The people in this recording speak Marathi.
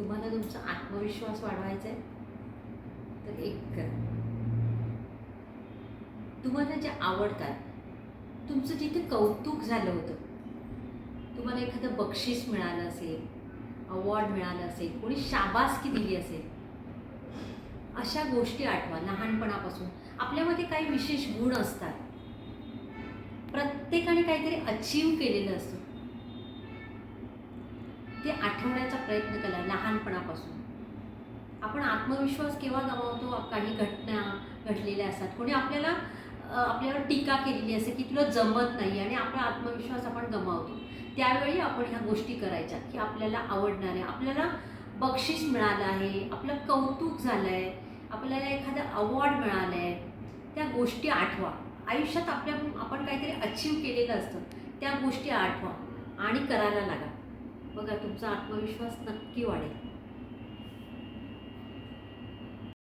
तुम्हाला तुमचा आत्मविश्वास वाढवायचा आहे तर एक करा. तुम्हाला जे आवडतात तुमचं जिथे कौतुक झालं होतं तुम्हाला एखादं बक्षीस मिळालं असेल अवॉर्ड मिळालं असेल कोणी शाबासकी दिली असेल अशा गोष्टी आठवा लहानपणापासून. आपल्यामध्ये काही विशेष गुण असतात. प्रत्येकाने काहीतरी अचीव केलेलं असतं. ते आठवण्याचा प्रयत्न केला लहानपणापासून. आपण आत्मविश्वास केव्हा गमावतो? काही घटना घडलेल्या असतात. कोणी आपल्याला आपल्यावर टीका केलेली असते की तुला जमत नाही आणि आपला आत्मविश्वास आपण गमावतो. त्यावेळी आपण ह्या गोष्टी करायच्या की आपल्याला आवडणार आहे. आपल्याला बक्षीस मिळालं आहे. आपलं कौतुक झालं आहे आपल्याला एखादं अवॉर्ड मिळालं आहे त्या गोष्टी आठवा. आयुष्यात आपल्या आपण काहीतरी अचीव केलेलं असतं. त्या गोष्टी आठवा आणि करायला लागा. बघा तुमचा आत्मविश्वास नक्की वाढेल.